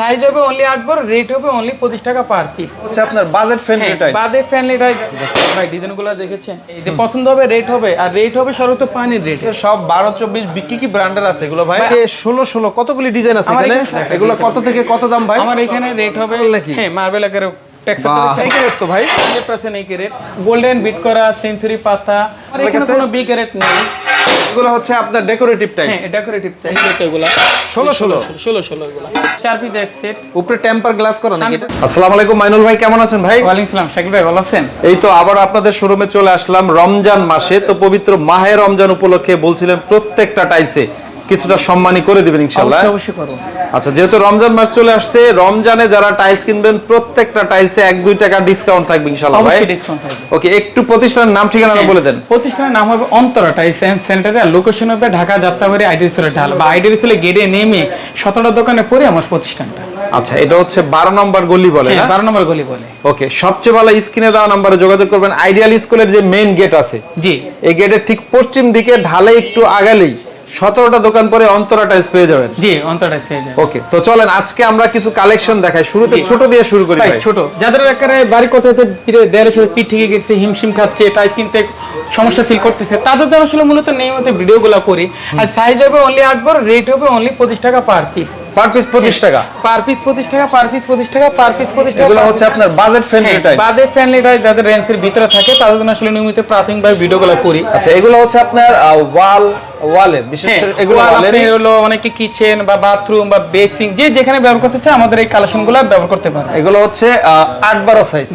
Size হবে only আট বড় রেট হবে অনলি পঁচিশ টাকা পার পিস হচ্ছে আপনার বাজেট ফ্রেন্ডলি টাইপ বাদে ফ্যানলি ভাই ডিজাইনগুলো দেখেছেন? এই যে পছন্দ হবে রেট হবে আর রেট হবে সর্বত পানির রেট সব বারো চব্বিশ কি কি ব্র্যান্ডের আছে এগুলো ভাই? ষোলো ষোলো কতগুলি ডিজাইন আছে এখানে? এগুলো কত থেকে কত দাম ভাই? আমার এখানে রেট হবে হ্যাঁ মার্বেল আকারে তো ভাই। হান্ড্রেড পার্সেন্ট এই রেট গোল্ডেন বিট করা সেঞ্চুরি পাতা। এখানে কোনো বিগ রেট নেই। এগুলো হচ্ছে আপনার ডেকোরেটিভ টাইপ হ্যাঁ ডেকোরেটিভ টাইপ এগুলো। ষোলো ষোলো। ষোলো ষোলো এগুলো। চার পিস এক সেট উপরে টেম্পার গ্লাস করা নাকি এটা? আসসালামু আলাইকুম মাইনুল ভাই কেমন আছেন ভাই? ওয়া আলাইকুম সালাম শাকিল ভাই ভালো আছেন? এই তো আবার আপনাদের শোরুমে চলে আসলাম রমজান মাসে। তো পবিত্র মাহে রমজান উপলক্ষে বলছিলেন প্রত্যেকটা টাইলসে কিছুটা সম্মানী করে দিবেন ইনশাল্লাহ অবশ্যই করব। আচ্ছা যেহেতু রমজান মাস চলে আসছে রমজানে যারা টাইলস কিনবেন প্রত্যেকটা টাইলসে এক দুই টাকা ডিসকাউন্ট থাকবে ইনশাল্লাহ ভাই। অবশ্যই ডিসকাউন্ট থাকবে। ওকে একটু প্রতিষ্ঠানের নাম ঠিকানা বলে দেন। প্রতিষ্ঠানের নাম হবে অন্তরা টাইলস অ্যান্ড সেন্টারে লোকেশন হবে ঢাকা যাত্রাবাড়ি আইডি রিসোর্ট ঢাল। বা আইডি রিসোর্টে গেটে নেমে সতেরো দোকানে পরে আমার প্রতিষ্ঠানটা। আচ্ছা এটা হচ্ছে বারো নম্বর গলি বলে হ্যাঁ না? বারো নম্বর গলি বলে। ওকে সবচেয়ে ভালো স্ক্রিনে দেওয়া নাম্বারে যোগাযোগ করবেন। আইডিয়াল স্কুলের যে মেইন গেট আছে জি। এই গেটের ঠিক পশ্চিম দিকে ঢালে একটু আগালেই সতেরোটা দোকান পরে অন্তরা টাইলস পেয়ে যাবেন। জি অন্তরা পেয়ে যাবে ওকে তো চলেন আজকে আমরা কিছু কালেকশন দেখাই। শুরুতে ছোট দিয়ে শুরু করি ভাই ছোট। যাদের একারে বাড়ি কোথাতে দেয়ালের সাথে পিঠ থেকে গেছে হিমশিম খাচ্ছে টাইপ কিনতে সমস্যা ফিল করতেছে তাদের জন্য আসলে মূলত নিয়মিত ভিডিওগুলো করি। আর সাইজ হবে অনলি আট বড় রেট হবে অনলি পঁচিশ টাকা পার পিস পার পিস পঁচিশ টাকা? পার পিস পঁচিশ টাকা পার পিস পঁচিশ টাকা পার পিস পঁচিশ টাকা এগুলো হচ্ছে আপনার budget friendly type budget friendly যাদের রেঞ্জের ভিতরে থাকে তাদের জন্য আসলে নিয়মিত প্রাথমিকভাবে ভিডিওগুলো করি। আচ্ছা এগুলো হচ্ছে আপনার ওয়াল ওয়ালে বিশেষ হ্যাঁ, করে এগুলো আপনি হলো অনেকে কিচেন বা বাথরুম বা বেসিং যে যেখানে ব্যবহার করতে চায় আমাদের এই কালেকশনগুলো ব্যবহার করতে পারে এগুলো হচ্ছে আহ, আট বারো সাইজ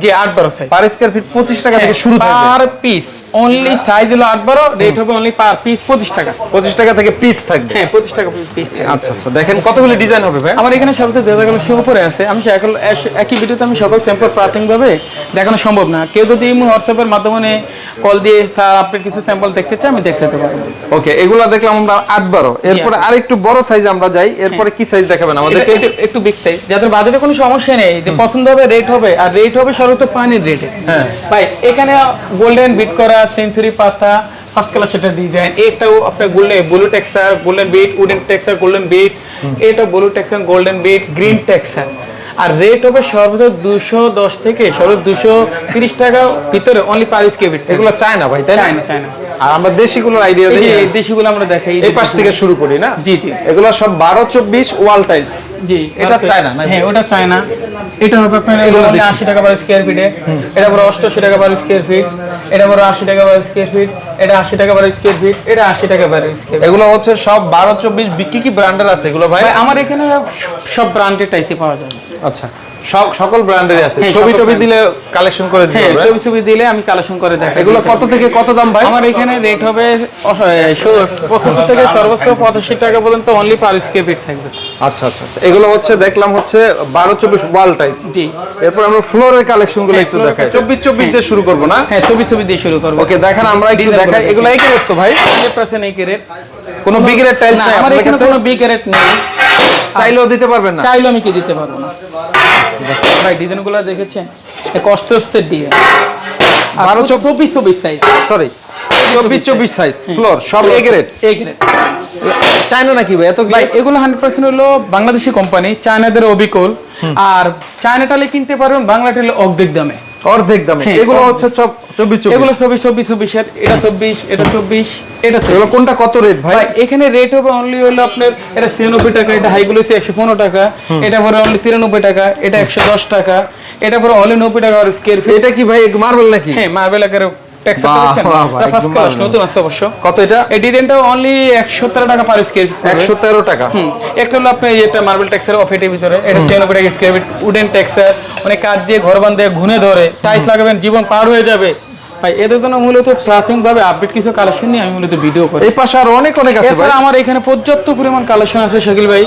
পার স্কয়ার ফিট পঁচিশ টাকা থেকে শুরু পার পিস অনলি সাইজ হলো আট বারো রেট হবে অনলি পার পিস পঁচিশ টাকা। পঁচিশ টাকা থেকে পিস থাকবে। হ্যাঁ পঁচিশ টাকা পিস আচ্ছা আচ্ছা দেখেন কতগুলি ডিজাইন হবে ভাই। আমার এখানে সবচেয়ে দেদাগুলো সে উপরে আছে। আমি সকল একই ভিডিওতে আমি সকল স্যাম্পল প্রাথমিকভাবে দেখানো সম্ভব না। কেউ যদি ইমো হোয়াটসঅ্যাপের মাধ্যমে কল দিয়ে আপনি কিছু স্যাম্পল দেখতে চাই আমি দেখতে পারব। ওকে এগুলো দেখলাম আমরা আট বারো। এরপরে আরেকটু বড় সাইজ আমরা যাই। এরপরে কি সাইজ দেখাবেন আমাদেরকে? এটা- এটা একটু বিগ সাইজ যাদের বাজেটে কোনো সমস্যা নেই যে পছন্দ হবে রেট হবে। আর রেট হবে সর্বত পানির রেটে হ্যাঁ। ভাই এখানে গোল্ডেন বিট করা সেঞ্চুরি পাতা ফার্স্ট কালার সেটা ডিজাইন এটাও আপনার golden blue texture golden bit wooden texture golden bit এটা blue texture golden bit green texture আর রেট হবে সর্বোচ্চ দুশো দশ থেকে সর্বোচ্চ দুশো তিরিশ টাকা ভিতরে অনলি পার স্কোয়ার এগুলো চায় না ভাই তাই না? চায়না চায়না আর আমরা দেশিগুলোর আইডিয়া এই দেশিগুলো আমরা দেখাই এই পাশ থেকে শুরু করি না? জি জি। এগুলো সব বারো চব্বিশ ওয়াল টাইলস জি এটা চায়না, নাকি? হ্যাঁ ওটা চায়না এটা হবে আপনার। আশি টাকা পার স্কোয়ার ফিটে এটা পরে অষ্টআশি টাকা পার স্কোয়ার ফিট এটা পরে আশি টাকা পার স্কোয়ার ফিট এটা আশি টাকা পার স্কোয়ার ফিট এটা আশি টাকা পার স্কোয়ার এগুলো হচ্ছে সব বারো চব্বিশ কি কি ব্র্যান্ডের আছে এগুলো ভাই? আমার এখানে সব ব্র্যান্ডের টাইসে পাওয়া যায়। আচ্ছা। সকল ব্র্যান্ডের আছে। হ্যাঁ, ছবি টবি দিলে কালেকশন করে দিতে হ্যাঁ হবে। ছবি ছবি দিলে আমি কালেকশন করে দেখাই। এগুলো কত থেকে কত দাম ভাই? আমার এখানে রেট হবে পঁচাত্তর থেকে সর্বোচ্চ পঁচাশি টাকা পর্যন্ত অনলি পার স্কোয়ার ফিট থাকবে। আচ্ছা আচ্ছা আচ্ছা। এগুলো হচ্ছে দেখলাম হচ্ছে বারো চব্বিশ ওয়াল টাইপস জি। এরপর আমরা ফ্লোরের কালেকশনগুলো হ্যাঁ, একটু দেখাই। কাছে- চব্বিশ চব্বিশ দিয়ে শুরু করব না? হ্যাঁ ছবি ছবি দিয়ে শুরু করব। ওকে দেখেন আমরা একটু দেখাই। এগুলো একই রেট তো ভাই? হান্ড্রেড পার্সেন্ট এই রেট কোনো বিগের টাইলস নাই আমার এখানে কোনো বিগ রেট নেই। চাইলেও দিতে পারবেন না। চাইলে আমি কি দিতে পারব না? ভাই ডিজাইনগুলো দেখেছেন? কষ্ট অস্তের ডিজাইন। বারো চব- চব্বিশ চব্বিশ সাইজ সরি চব্বিশ চব্বিশ সাইজ ফ্লোর সব A rate A rate China নাকি ভাই? এত ভাই এগুলো হান্ড্রেড পার্সেন্ট হলো বাংলাদেশি কোম্পানি চায়নাদের অবিকল। আর চায়নাটালে কিনতে পারবেন বাংলাটালে অর্ধেক দামে। অর্ধেক দামে। হ্যাঁ, এগুলো হচ্ছে সব চব্বিশ এগুলো চব্বিশ চব্বিশ চব্বিশের এটা চব্বিশ এটা চব্বিশ এটা চব্বিশ। কোনটা কত রেট ভাই? এখানে রেট হবে অনলি হলো আপনার এটা ছিয়ানব্বই টাকা এটা হাইগুলো হচ্ছে একশো পনেরো টাকা। এটা পরে অনলি তিরানব্বই টাকা এটা একশো দশ টাকা। এটা পরে অনলি নব্বই টাকা স্কোয়ার ফিট এটা কি ভাই মার্বেল নাকি? হ্যাঁ মার্বেল আকারে কত এটা? এই অনলি একশো তেরো টাকা পার স্কোয়ার ফিট একশো তেরো টাকা। একটা হলো আপনার এটা মার্বেল ট্যাক্সের অফেটের ভিতরে। এটা ছিয়ানব্বই টাকা স্কোয়ার ফিট উডেন ট্যাক্সার অনেক কাজ দিয়ে ঘর বান্ধে ঘুনে ধরে টাইলস লাগাবেন জীবন পার হয়ে যাবে। ভাই এদের জন্য মূলত প্রাথমিকভাবে আপডেট কিছু কালেকশন নিয়ে আমি মূলত ভিডিও করি। এই পাশে আর অনেক অনেক আছে ভাই। আমার এখানে পর্যাপ্ত পরিমাণ কালেকশন আছে শাকিল ভাই।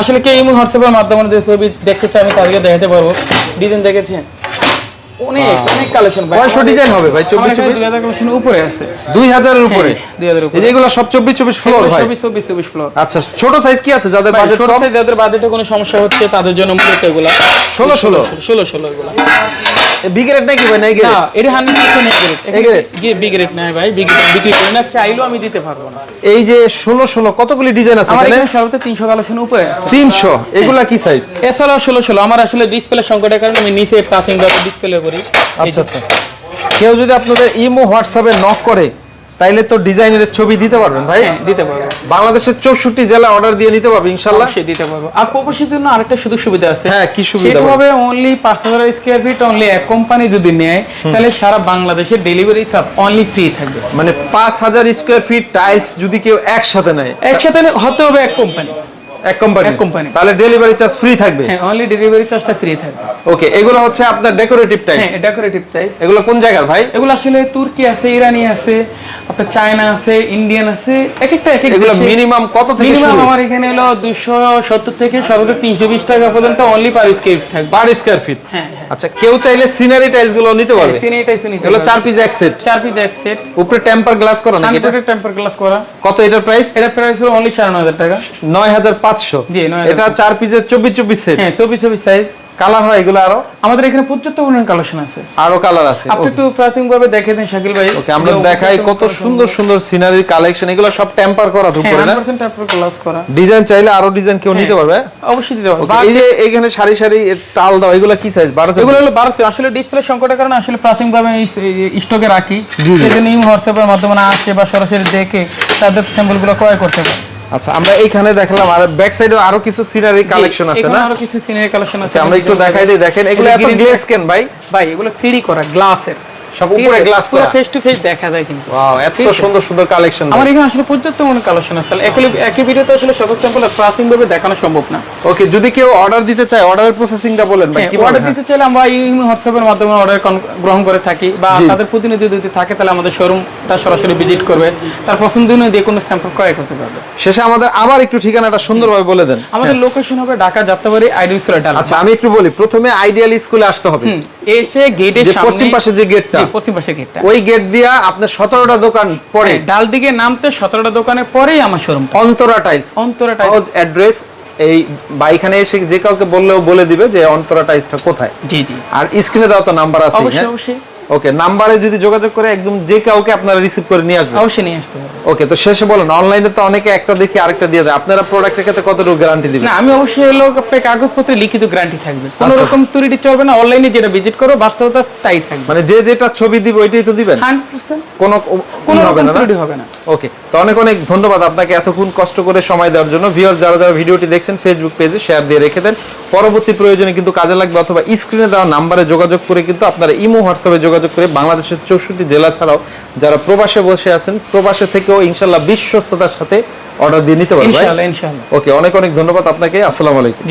আসলে কে ইমো হোয়াটসঅ্যাপের মাধ্যমে যে ছবি দেখতে চাই আমি তাদেরকে দেখাতে পারব। ডিজাইন দেখেছেন? অনেক অনেক কালেকশন ভাই। কয়শো ডিজাইন হবে ভাই? কালেকশন উপরে আছে। উপরে? হ্যাঁ, দুই হাজার উপরে। সব চব্বিশ চব্বিশ ফ্লোর ভাই? ফ্লোর আচ্ছা ছোট সাইজ কি আছে যাদের বাজেট কম? যাদের বাজেটে কোনো সমস্যা হচ্ছে তাদের জন্য মূলত এগুলা। ষোলো ষোলো। ষোলো ষোলো এগুলা। বি গ্রেড নাকি ভাই? নাই গ্রেড না এটা হান্ড্রেড পার্সেন্ট এ গ্রেড গিয়ে বি গ্রেড নাই ভাই? বি গ্রেড বিক্রি করে না চাইলেও আমি দিতে পারব না। এই যে ষোলো ষোলো কতগুলি ডিজাইন আছে আমার এখানে? এখানে তিনশো কালেকশন উপরে আছে। তিনশো এগুলা কি সাইজ এছাড়াও ষোলো ষোলো। আমার আসলে ডিসপ্লে সংকটের কারণে আমি নিচে টাচিং ডিসপ্লে করি। আচ্ছা আচ্ছা। কেউ যদি আপনাদের ইমো হোয়াটসঅ্যাপে নক করে তাইলে তো ডিজাইনের ছবি দিতে পারবেন ভাই? হ্যাঁ দিতে পারব। বাংলাদেশের চৌষট্টি জেলা অর্ডার দিয়ে নিতে পারব ইনশাল্লাহ? সে দিতে পারব। আর প্রবাসীর জন্য আরেকটা সুযোগ সুবিধা আছে। হ্যাঁ, কি সুবিধা সেটা হবে অনলি পাঁচ হাজার স্কোয়ার ফিট অনলি এক কোম্পানি যদি নেয় তাহলে সারা বাংলাদেশে ডেলিভারি সব অনলি ফ্রি থাকবে। মানে পাঁচ হাজার স্কোয়ার ফিট টাইলস যদি কেউ একসাথে নেয়? একসাথে হতে হবে এক কোম্পানি এক কোম্পানি এক কোম্পানি তাহলে ডেলিভারি চার্জ ফ্রি থাকবে? হ্যাঁ অনলি ডেলিভারি চার্জটা ফ্রি থাকবে। ওকে এগুলো হচ্ছে আপনার ডেকোরেটিভ টাইপ হ্যাঁ ডেকোরেটিভ টাইপ এগুলো কোন জায়গার ভাই? এগুলো আসলে তুর্কি আছে ইরানি আছে আপনার চায়না আছে ইন্ডিয়ান আছে এক একটা এক এক এগুলো মিনিমাম কত থেকে মিনিমাম আমার এখানে হলো দুশো সত্তর থেকে সর্বোচ্চ তিনশো বিশ টাকা পর্যন্ত অনলি পার স্কোয়ার থাকবে। পার স্কোয়ার ফিট হ্যাঁ। আচ্ছা কেউ চাইলে সিনারি টাইলসগুলো নিতে পারবে। সিনারি টাইলস নিতে এগুলো চার পিস এক সেট চার পিস এক সেট উপরে টেম্পার গ্লাস করা নাকি এটা? টেম্পার গ্লাস করা। কত এটার প্রাইস এটার প্রাইস হলো অনলি সাড়ে নয় হাজার টাকা। নয় হাজার পাঁচশো। জি, 9,500 এটা চার পিসের চব্বিশ চব্বিশ সেট হ্যাঁ চব্বিশ চব্বিশ সাইজ কালার হয় এগুলো আরও? আমাদের এখানে পরিমাণ কালেকশন আছে। আরও কালার আছে আপনি একটু প্রাথমিক ভাবে দেখে দেন শাকিল ভাই। ওকে আমরা দেখাই কত সুন্দর সুন্দর সিনারির কালেকশন এগুলো সব টেম্পার করা হ্যাঁ না? পার্সেন্ট টেম্পার গ্লাস করা ডিজাইন চাইলে আরও ডিজাইন কেউ নিতে পারবে? অবশ্যই দিতে পারব। এই যে এখানে সারি সারি টাল দাও এগুলো কি সাইজ বারো এগুলো হলো বারোশো আসলে ডিসপ্লে সংকটের কারণে আসলে প্রাথমিকভাবে স্টকে রাখি। জি, জি। সেই জন্য হোয়াটসঅ্যাপের মাধ্যমে না আসছে বা সরাসরি দেখে তাদের স্যাম্পলগুলো ক্রয় করতে পারে। আচ্ছা আমরা এইখানে দেখলাম আর ব্যাক সাইডে আরও কিছু সিনারি কালেকশন আছে না? আরও কিছু সিনারি কালেকশন আছে আমরা একটু দেখাই দিই দেখেন এগুলো এত গ্লেজ গ্লেস কেন ভাই? ভাই এগুলো 3D করা গ্লাসের সব উপরে গ্লাস পুরো ফেস টু ফেস দেখা যায় কিন্তু। ওয়াও এত সুন্দর সুন্দর কালেকশন আমার এখানে আসলে পর্যাপ্ত মনে কালেকশন আছে। একই একই ভিডিওতে আসলে সকল স্যাম্পল প্রাথমিকভাবে দেখানো সম্ভব না। ওকে যদি কেউ অর্ডার দিতে চায় অর্ডারের প্রসেসিংটা বলেন ভাই কি অর্ডার দিতে চাইলে আমরা এই হোয়াটসঅ্যাপের মাধ্যমে অর্ডার গ্রহণ করে থাকি বা তাদের প্রতিনিধি যদি থাকে তাহলে আমাদের শোরুমটা সরাসরি ভিজিট করবে। তার পছন্দ অনুযায়ী কোনো স্যাম্পল ক্রয় করতে পারবে। শেষে আমাদের আবার একটু ঠিকানাটা সুন্দরভাবে বলে দেন। আমাদের লোকেশন হবে ঢাকা যাত্রাবাড়ি আইডিসুরা ডাল আচ্ছা আমি একটু বলি প্রথমে আইডিয়াল স্কুলে আসতে হবে। এসে গেটের সামনে পশ্চিম পাশে যে গেটটা পশ্চিম পাশে গেটটা ওই গেট দিয়া আপনার সতেরোটা দোকান পরে ডাল দিকে নামতে সতেরোটা দোকানের পরেই আমার showroom Antara tiles Antara tiles address এই বাইখানে এসে যে কাউকে বললেও বলে দিবে যে অন্তরা টাইলসটা কোথায়। জি জি। আর স্ক্রিনে দাও তো নাম্বার আছে অবশ্যই অবশ্যই। ওকে নাম্বারে যদি যোগাযোগ করে একদম যে কাউকে আপনারা রিসিভ করে নিয়ে আসবেন। অবশ্যই নিয়ে আসতে পারব ওকে তো শেষে বলেন অনলাইনে তো অনেকে একটা দেখি আরেকটা দিয়ে দেয় আপনারা প্রোডাক্টের ক্ষেত্রে কতটুকু গ্যারান্টি দিবেন? না আমি অবশ্যই এলো আপনার কাগজপত্রে লিখিত গ্যারান্টি থাকবে। কোনো আচ্ছা। রকম ত্রুটি চলবে না অনলাইনে যেটা ভিজিট করো বাস্তবতা তাই থাকবে। মানে যে যেটা ছবি দিব ওইটাই তো দিবেন? হান্ড্রেড পার্সেন্ট কোনো কোনো হবে না না? ত্রুটি হবে না। ওকে তো অনেক অনেক ধন্যবাদ আপনাকে এতক্ষণ কষ্ট করে সময় দেওয়ার জন্য। ভিউয়ার যারা যারা ভিডিওটি দেখছেন ফেসবুক পেজে শেয়ার দিয়ে রেখে দেন। পরবর্তী প্রয়োজনে কিন্তু কাজে লাগবে অথবা স্ক্রিনে দেওয়া নাম্বারে যোগাযোগ করে কিন্তু আপনারা ইমো হোয়াটসঅ্যাপে যোগাযোগ করে বাংলাদেশের চৌষট্টি জেলা ছাড়াও যারা প্রবাসে বসে আছেন প্রবাসে থেকেও ইনশাল্লাহ বিশ্বস্ততার সাথে অর্ডার দিয়ে নিতে পারবেন ইনশাআল্লাহ ইনশাআল্লাহ। ওকে অনেক অনেক ধন্যবাদ আপনাকে। আসসালামু আলাইকুম।